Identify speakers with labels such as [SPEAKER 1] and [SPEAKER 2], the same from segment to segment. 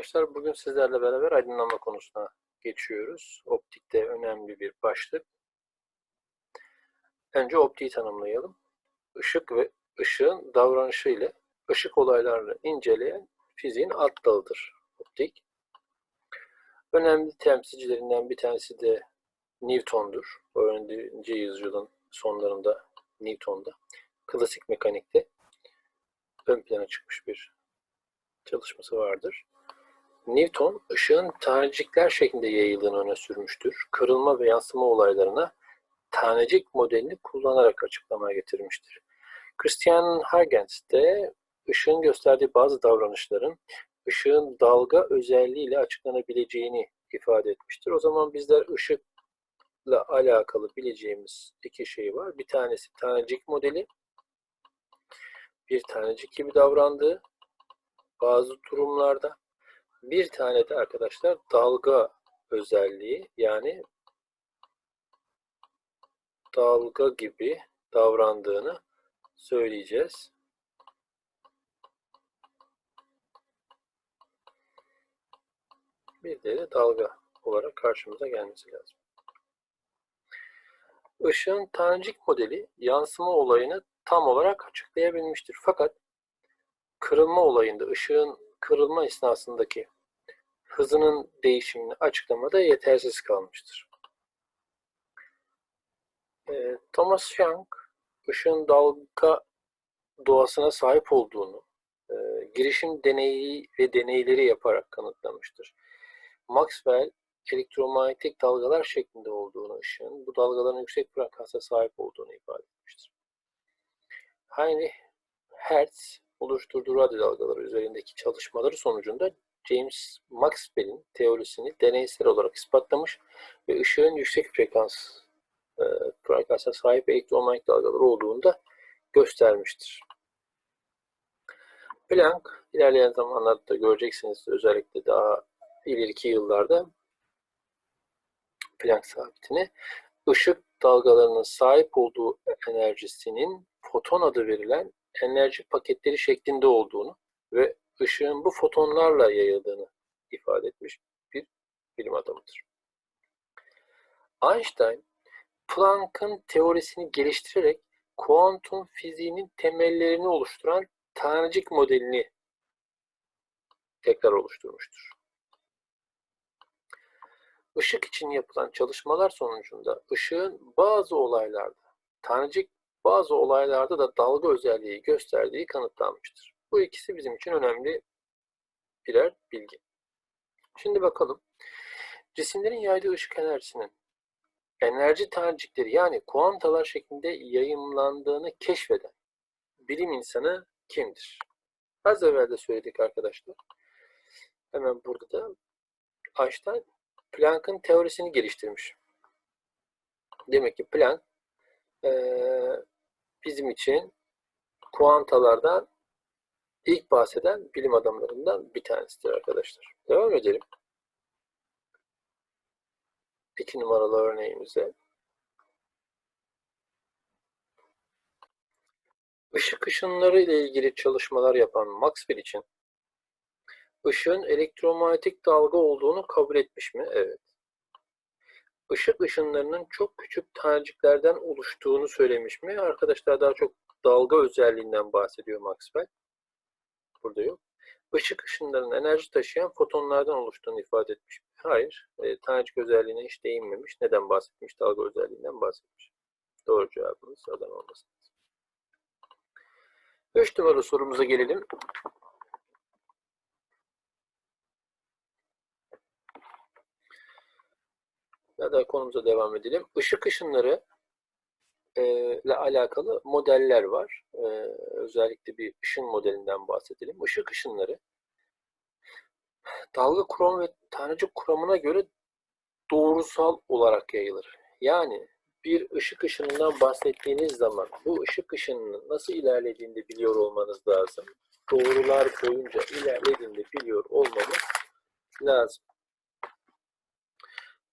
[SPEAKER 1] arkadaşlar. Bugün sizlerle beraber aydınlanma konusuna geçiyoruz. Optikte önemli bir başlık. Önce optiği tanımlayalım. Işık ve ışığın davranışı ile ışık olaylarını inceleyen fiziğin alt dalıdır optik. Önemli temsilcilerinden bir tanesi de Newton'dur. 10. yüzyılın sonlarında Newton'da klasik mekanikte ön plana çıkmış bir çalışması vardır. Newton ışığın tanecikler şeklinde yayıldığını öne sürmüştür. Kırılma ve yansıma olaylarına tanecik modelini kullanarak açıklamaya getirmiştir. Christian Huygens de ışığın gösterdiği bazı davranışların ışığın dalga özelliğiyle açıklanabileceğini ifade etmiştir. O zaman bizler ışıkla alakalı bileceğimiz iki şey var. Bir tanesi tanecik modeli, bir tanecik gibi davrandığı bazı durumlarda. Bir tane de arkadaşlar dalga özelliği yani dalga gibi davrandığını söyleyeceğiz. Bir de dalga olarak karşımıza gelmesi lazım. Işığın tanecik modeli yansıma olayını tam olarak açıklayabilmiştir. Fakat kırılma olayında ışığın kırılma esnasındaki hızının değişimini açıklamada yetersiz kalmıştır. E, Thomas Young, ışığın dalga doğasına sahip olduğunu e, girişim deneyi ve deneyleri yaparak kanıtlamıştır. Maxwell, elektromanyetik dalgalar şeklinde olduğunu ışığın bu dalgaların yüksek frekansa sahip olduğunu ifade etmiştir. Heinrich Hertz, oluşturduğu radyo dalgaları üzerindeki çalışmaları sonucunda James Maxwell'in teorisini deneysel olarak ispatlamış ve ışığın yüksek frekans e, frekansa sahip elektromanyetik dalgalar olduğunu da göstermiştir. Planck ilerleyen zamanlarda da göreceksiniz özellikle daha ileriki yıllarda Planck sabitini ışık dalgalarının sahip olduğu enerjisinin foton adı verilen enerji paketleri şeklinde olduğunu ve ışığın bu fotonlarla yayıldığını ifade etmiş bir bilim adamıdır. Einstein, Planck'ın teorisini geliştirerek kuantum fiziğinin temellerini oluşturan tanecik modelini tekrar oluşturmuştur. Işık için yapılan çalışmalar sonucunda ışığın bazı olaylarda tanecik bazı olaylarda da dalga özelliği gösterdiği kanıtlanmıştır. Bu ikisi bizim için önemli birer bilgi. Şimdi bakalım. Cisimlerin yaydığı ışık enerjisinin enerji tanecikleri yani kuantalar şeklinde yayımlandığını keşfeden bilim insanı kimdir? Az evvel de söyledik arkadaşlar. Hemen burada da Einstein Planck'ın teorisini geliştirmiş. Demek ki Planck bizim için kuantalardan ilk bahseden bilim adamlarından bir tanesidir arkadaşlar. Devam edelim. İki numaralı örneğimize. Işık ışınları ile ilgili çalışmalar yapan Maxwell için ışığın elektromanyetik dalga olduğunu kabul etmiş mi? Evet. Işık ışınlarının çok küçük taneciklerden oluştuğunu söylemiş mi? Arkadaşlar daha çok dalga özelliğinden bahsediyor Maxwell. Burada yok. Işık ışınlarının enerji taşıyan fotonlardan oluştuğunu ifade etmiş. Hayır. E, tanecik özelliğine hiç değinmemiş. Neden bahsetmiş? Dalga özelliğinden bahsetmiş. Doğru cevabımız adam olmasın. Üç numaralı sorumuza gelelim. Ya da konumuza devam edelim. Işık ışınları e, ile alakalı modeller var. E, özellikle bir ışın modelinden bahsedelim. Işık ışınları dalga kuramı ve tanecik kuramına göre doğrusal olarak yayılır. Yani bir ışık ışınından bahsettiğiniz zaman bu ışık ışınının nasıl ilerlediğini de biliyor olmanız lazım. Doğrular boyunca ilerlediğini de biliyor olmamız lazım.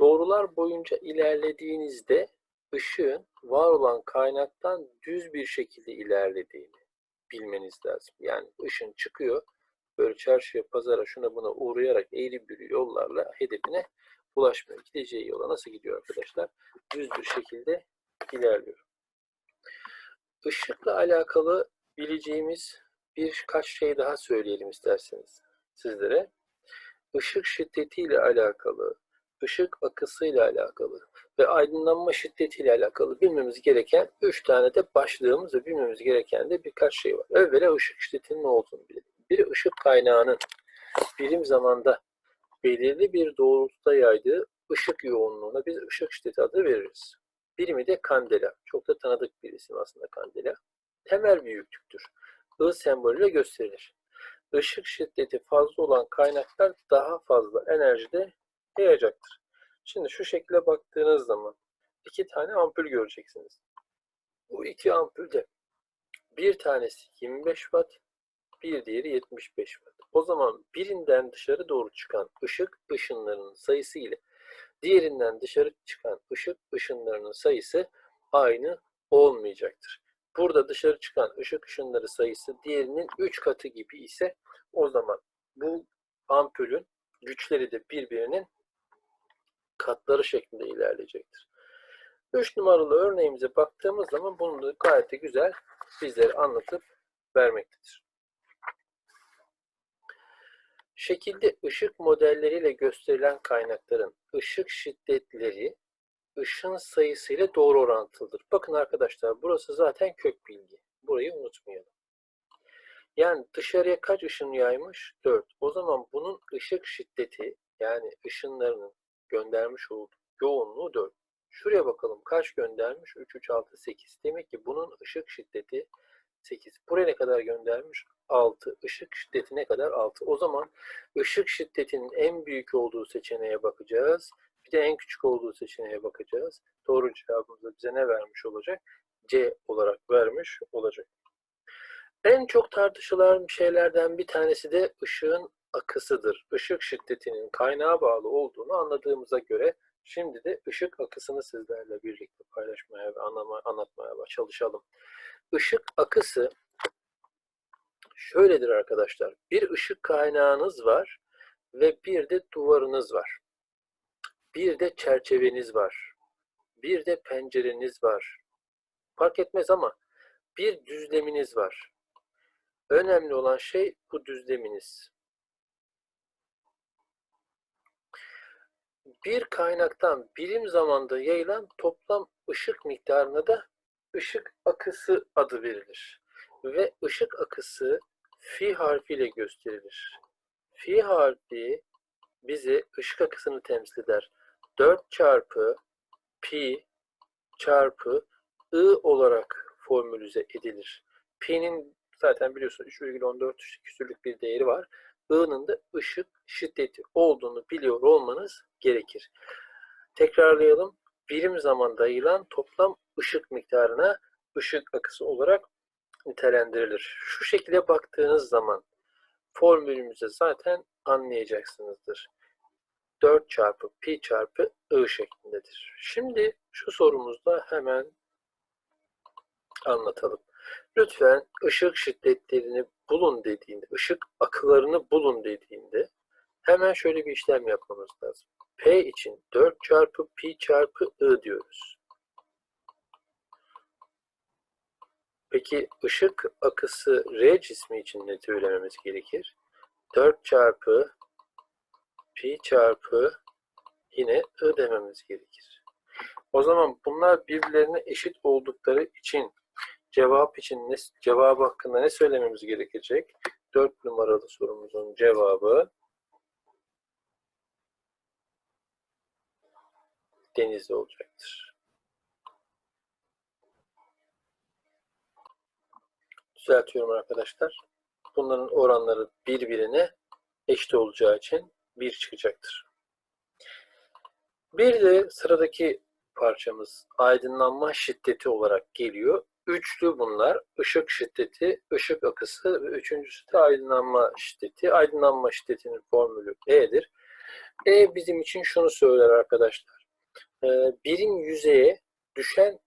[SPEAKER 1] Doğrular boyunca ilerlediğinizde ışığın var olan kaynaktan düz bir şekilde ilerlediğini bilmeniz lazım. Yani ışın çıkıyor, böyle çarşıya, pazara, şuna buna uğrayarak eğri bürü yollarla hedefine ulaşmıyor. Gideceği yola nasıl gidiyor arkadaşlar? Düz bir şekilde ilerliyor. Işıkla alakalı bileceğimiz birkaç şey daha söyleyelim isterseniz sizlere. Işık şiddetiyle alakalı, ışık akısıyla alakalı ve aydınlanma şiddetiyle alakalı bilmemiz gereken üç tane de başlığımız ve bilmemiz gereken de birkaç şey var. Evvela ışık şiddetinin ne olduğunu bilelim. Bir ışık kaynağının birim zamanda belirli bir doğrultuda yaydığı ışık yoğunluğuna biz ışık şiddeti adı veririz. Birimi de kandela. Çok da tanıdık bir isim aslında kandela. Temel büyüklüktür. I sembolüyle gösterilir. Işık şiddeti fazla olan kaynaklar daha fazla enerjide yayacaktır. Şimdi şu şekilde baktığınız zaman iki tane ampul göreceksiniz. Bu iki ampulde bir tanesi 25 watt, bir diğeri 75 watt. O zaman birinden dışarı doğru çıkan ışık ışınlarının sayısı ile diğerinden dışarı çıkan ışık ışınlarının sayısı aynı olmayacaktır. Burada dışarı çıkan ışık ışınları sayısı diğerinin 3 katı gibi ise o zaman bu ampulün güçleri de birbirinin katları şeklinde ilerleyecektir. 3 numaralı örneğimize baktığımız zaman bunu da gayet de güzel bizlere anlatıp vermektedir. Şekilde ışık modelleriyle gösterilen kaynakların ışık şiddetleri ışın sayısıyla doğru orantılıdır. Bakın arkadaşlar burası zaten kök bilgi. Burayı unutmayalım. Yani dışarıya kaç ışın yaymış? 4. O zaman bunun ışık şiddeti yani ışınlarının göndermiş olduğu yoğunluğu 4. Şuraya bakalım kaç göndermiş? 3, 3, 6, 8. Demek ki bunun ışık şiddeti 8. Buraya ne kadar göndermiş? 6. Işık şiddeti ne kadar? 6. O zaman ışık şiddetinin en büyük olduğu seçeneğe bakacağız. Bir de en küçük olduğu seçeneğe bakacağız. Doğru cevabımız da bize ne vermiş olacak? C olarak vermiş olacak. En çok tartışılan şeylerden bir tanesi de ışığın akısıdır. Işık şiddetinin kaynağa bağlı olduğunu anladığımıza göre şimdi de ışık akısını sizlerle birlikte paylaşmaya ve anlama, anlatmaya çalışalım. Işık akısı şöyledir arkadaşlar. Bir ışık kaynağınız var ve bir de duvarınız var. Bir de çerçeveniz var. Bir de pencereniz var. Fark etmez ama bir düzleminiz var. Önemli olan şey bu düzleminiz. Bir kaynaktan birim zamanda yayılan toplam ışık miktarına da ışık akısı adı verilir. Ve ışık akısı fi harfiyle gösterilir. Fi harfi bize ışık akısını temsil eder. 4 çarpı pi çarpı i olarak formülize edilir. Pi'nin zaten biliyorsunuz 3,14 küsürlük bir değeri var. I'nın da ışık şiddeti olduğunu biliyor olmanız gerekir. Tekrarlayalım. Birim zamanda yayılan toplam ışık miktarına ışık akısı olarak nitelendirilir. Şu şekilde baktığınız zaman formülümüzü zaten anlayacaksınızdır. 4 çarpı pi çarpı I şeklindedir. Şimdi şu sorumuzda hemen anlatalım. Lütfen ışık şiddetlerini bulun dediğinde, ışık akılarını bulun dediğinde hemen şöyle bir işlem yapmamız lazım. P için 4 çarpı pi çarpı I diyoruz. Peki ışık akısı R cismi için ne söylememiz gerekir? 4 çarpı pi çarpı yine I dememiz gerekir. O zaman bunlar birbirlerine eşit oldukları için cevap için ne, cevabı hakkında ne söylememiz gerekecek? 4 numaralı sorumuzun cevabı denizli olacaktır. Düzeltiyorum arkadaşlar. Bunların oranları birbirine eşit olacağı için 1 çıkacaktır. Bir de sıradaki parçamız aydınlanma şiddeti olarak geliyor. Üçlü bunlar. Işık şiddeti, ışık akısı ve üçüncüsü de aydınlanma şiddeti. Aydınlanma şiddetinin formülü E'dir. E bizim için şunu söyler arkadaşlar. Ee, birim yüzeye düşen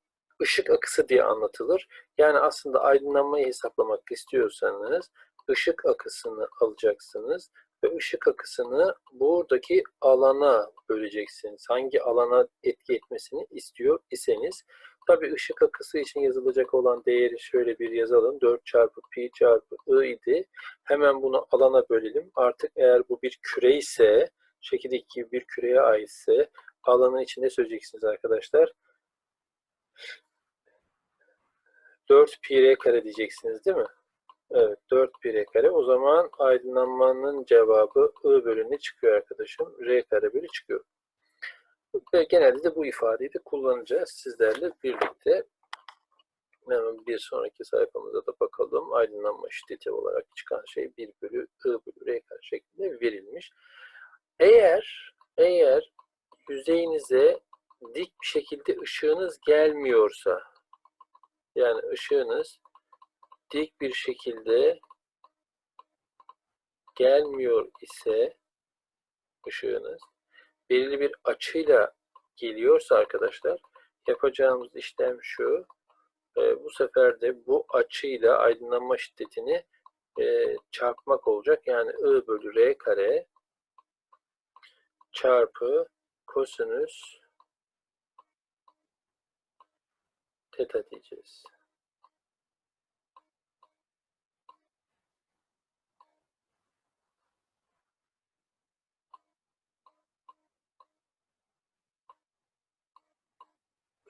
[SPEAKER 1] ışık akısı diye anlatılır. Yani aslında aydınlanmayı hesaplamak istiyorsanız ışık akısını alacaksınız ve ışık akısını buradaki alana böleceksiniz. Hangi alana etki etmesini istiyor iseniz. Tabi ışık akısı için yazılacak olan değeri şöyle bir yazalım. 4 çarpı pi çarpı i idi. Hemen bunu alana bölelim. Artık eğer bu bir küre ise, şekildeki gibi bir küreye aitse alanın içinde söyleyeceksiniz arkadaşlar. 4 pi r kare diyeceksiniz değil mi? Evet 4 pi r kare. O zaman aydınlanmanın cevabı I bölü ne çıkıyor arkadaşım? R kare bölü çıkıyor. Genelde de bu ifadeyi de kullanacağız sizlerle birlikte. Hemen bir sonraki sayfamıza da bakalım. Aydınlanma şiddeti olarak çıkan şey 1 bölü I bölü R kare şeklinde verilmiş. Eğer eğer yüzeyinize dik bir şekilde ışığınız gelmiyorsa yani ışığınız dik bir şekilde gelmiyor ise ışığınız belirli bir açıyla geliyorsa arkadaşlar yapacağımız işlem şu. E, bu sefer de bu açıyla aydınlanma şiddetini e, çarpmak olacak. Yani I bölü R kare çarpı kosinüs teta diyeceğiz.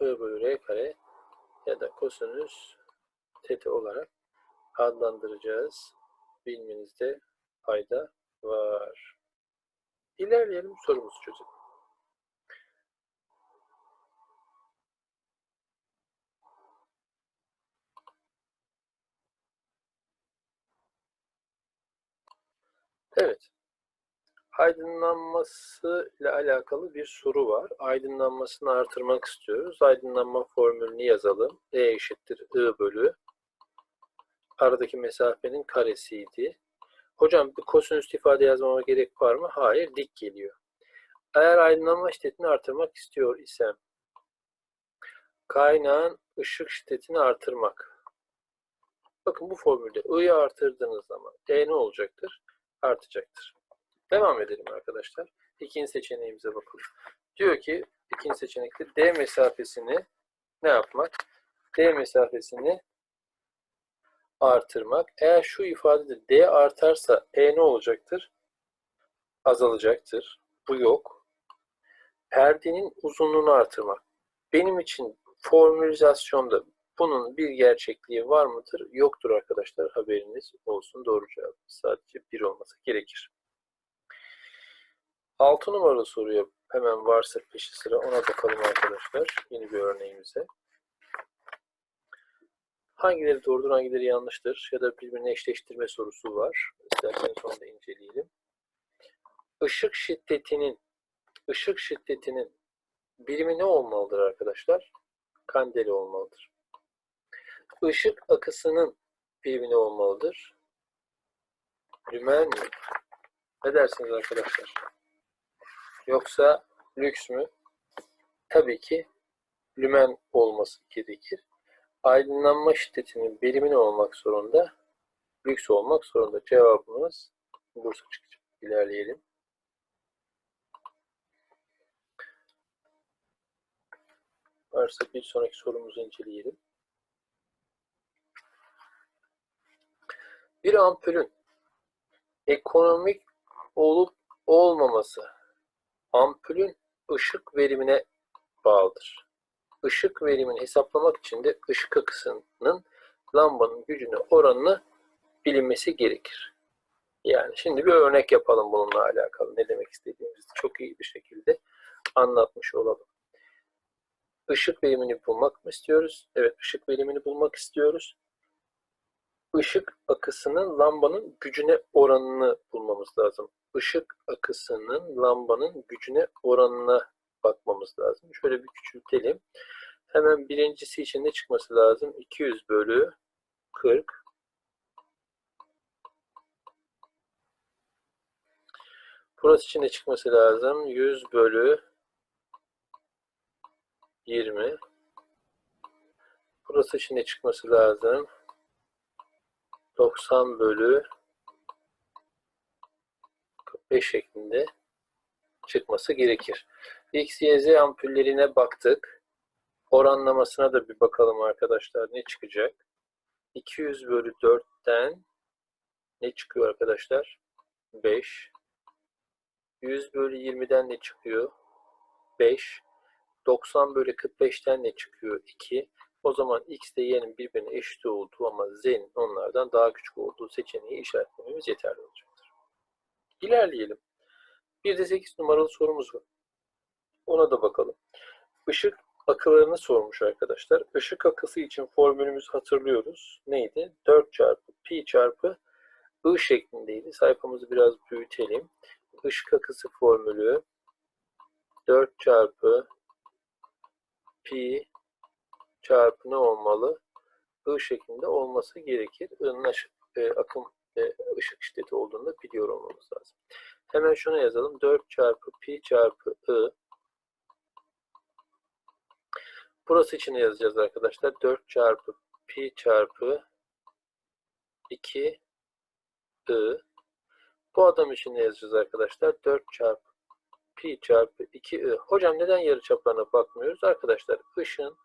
[SPEAKER 1] I bölü R kare ya da kosinüs teta olarak adlandıracağız. Bilmenizde fayda var. İlerleyelim sorumuzu çözelim. Evet. Aydınlanması ile alakalı bir soru var. Aydınlanmasını artırmak istiyoruz. Aydınlanma formülünü yazalım. E eşittir I bölü. Aradaki mesafenin karesiydi. Hocam bir kosinüs ifade yazmama gerek var mı? Hayır, dik geliyor. Eğer aydınlanma şiddetini artırmak istiyor isem kaynağın ışık şiddetini artırmak. Bakın bu formülde I'yi artırdığınız zaman E ne olacaktır? Artacaktır. Devam edelim arkadaşlar. İkinci seçeneğimize bakalım. Diyor ki ikinci seçenekte D mesafesini ne yapmak? D mesafesini artırmak. Eğer şu ifadede D artarsa E ne olacaktır? Azalacaktır. Bu yok. Perdenin uzunluğunu artırmak. Benim için formülizasyonda bunun bir gerçekliği var mıdır? Yoktur arkadaşlar. Haberiniz olsun. Doğru cevap sadece bir olması gerekir. 6 numaralı soruya hemen varsa peşi sıra ona bakalım arkadaşlar. Yeni bir örneğimize. Hangileri doğrudur, hangileri yanlıştır ya da birbirine eşleştirme sorusu var. İsterseniz onu da inceleyelim. Işık şiddetinin ışık şiddetinin birimi ne olmalıdır arkadaşlar? Kandeli olmalıdır. Işık akısının birimi ne olmalıdır? Lümen mi? Ne dersiniz arkadaşlar? Yoksa lüks mü? Tabii ki lümen olması gerekir. Aydınlanma şiddetinin birimi ne olmak zorunda? Lüks olmak zorunda. Cevabımız Bursa çıkacak. İlerleyelim. Varsa bir sonraki sorumuzu inceleyelim. Bir ampulün ekonomik olup olmaması ampulün ışık verimine bağlıdır. Işık verimini hesaplamak için de ışık akısının lambanın gücüne oranını bilinmesi gerekir. Yani şimdi bir örnek yapalım bununla alakalı. Ne demek istediğimizi çok iyi bir şekilde anlatmış olalım. Işık verimini bulmak mı istiyoruz? Evet, ışık verimini bulmak istiyoruz. Işık akısının lambanın gücüne oranını bulmamız lazım. Işık akısının lambanın gücüne oranına bakmamız lazım. Şöyle bir küçültelim. Hemen birincisi için ne çıkması lazım? 200 bölü 40. Burası için ne çıkması lazım? 100 bölü 20. Burası için ne çıkması lazım? 90 bölü 5 şeklinde çıkması gerekir. X, Y, Z ampullerine baktık. Oranlamasına da bir bakalım arkadaşlar ne çıkacak. 200 bölü 4'ten ne çıkıyor arkadaşlar? 5. 100 bölü 20'den ne çıkıyor? 5. 90 bölü 45'ten ne çıkıyor? 2. O zaman x ile y'nin birbirine eşit olduğu ama z'nin onlardan daha küçük olduğu seçeneği işaretlememiz yeterli olacaktır. İlerleyelim. Bir de 8 numaralı sorumuz var. Ona da bakalım. Işık akılarını sormuş arkadaşlar. Işık akısı için formülümüzü hatırlıyoruz. Neydi? 4 çarpı pi çarpı I şeklindeydi. Sayfamızı biraz büyütelim. Işık akısı formülü 4 çarpı pi çarpı ne olmalı? I şeklinde olması gerekir. I'nın e, akım e, ışık şiddeti olduğunu biliyor olmamız lazım. Hemen şunu yazalım. 4 çarpı pi çarpı I. Burası için yazacağız arkadaşlar. 4 çarpı pi çarpı 2 I. Bu adam için yazacağız arkadaşlar? 4 çarpı pi çarpı 2 I. Hocam neden yarıçaplarına bakmıyoruz? Arkadaşlar ışın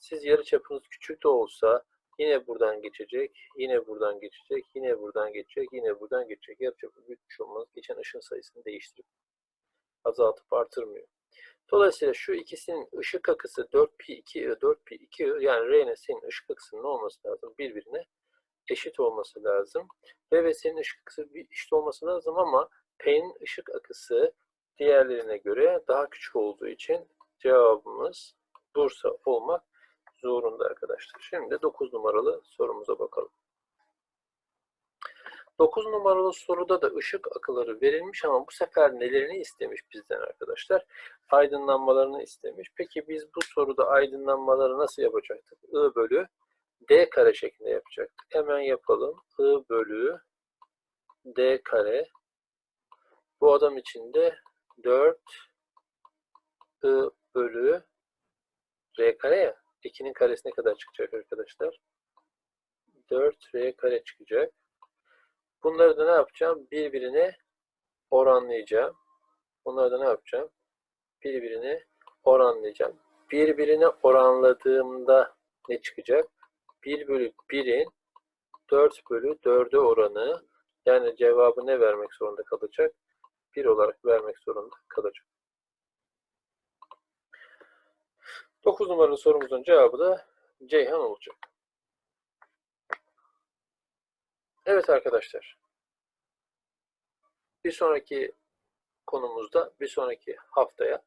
[SPEAKER 1] siz yarıçapınız küçük de olsa yine buradan geçecek, yine buradan geçecek, yine buradan geçecek, yine buradan geçecek. Yarıçapı büyütmüş olmanız geçen ışın sayısını değiştirip azaltıp artırmıyor. Dolayısıyla şu ikisinin ışık akısı 4pi 2i, 4pi 2i yani R ile senin ışık akısının ne olması lazım? Birbirine eşit olması lazım. R ve senin ışık akısı bir eşit olması lazım ama P'nin ışık akısı diğerlerine göre daha küçük olduğu için cevabımız Bursa olmak zorunda arkadaşlar. Şimdi 9 numaralı sorumuza bakalım. 9 numaralı soruda da ışık akıları verilmiş ama bu sefer nelerini istemiş bizden arkadaşlar? Aydınlanmalarını istemiş. Peki biz bu soruda aydınlanmaları nasıl yapacaktık? I bölü D kare şeklinde yapacaktık. Hemen yapalım. I bölü D kare. Bu adam için de 4 I bölü R kare ya. 2'nin karesi ne kadar çıkacak arkadaşlar? 4R kare çıkacak. Bunları da ne yapacağım? Birbirine oranlayacağım. Bunları da ne yapacağım? Birbirine oranlayacağım. Birbirine oranladığımda ne çıkacak? 1 bölü 1'in 4 bölü 4'e oranı yani cevabı ne vermek zorunda kalacak? 1 olarak vermek zorunda kalacak. 9 numaralı sorumuzun cevabı da Ceyhan olacak. Evet arkadaşlar. Bir sonraki konumuzda, bir sonraki haftaya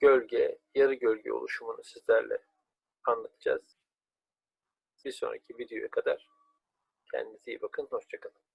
[SPEAKER 1] gölge, yarı gölge oluşumunu sizlerle anlatacağız. Bir sonraki videoya kadar kendinize iyi bakın. Hoşçakalın.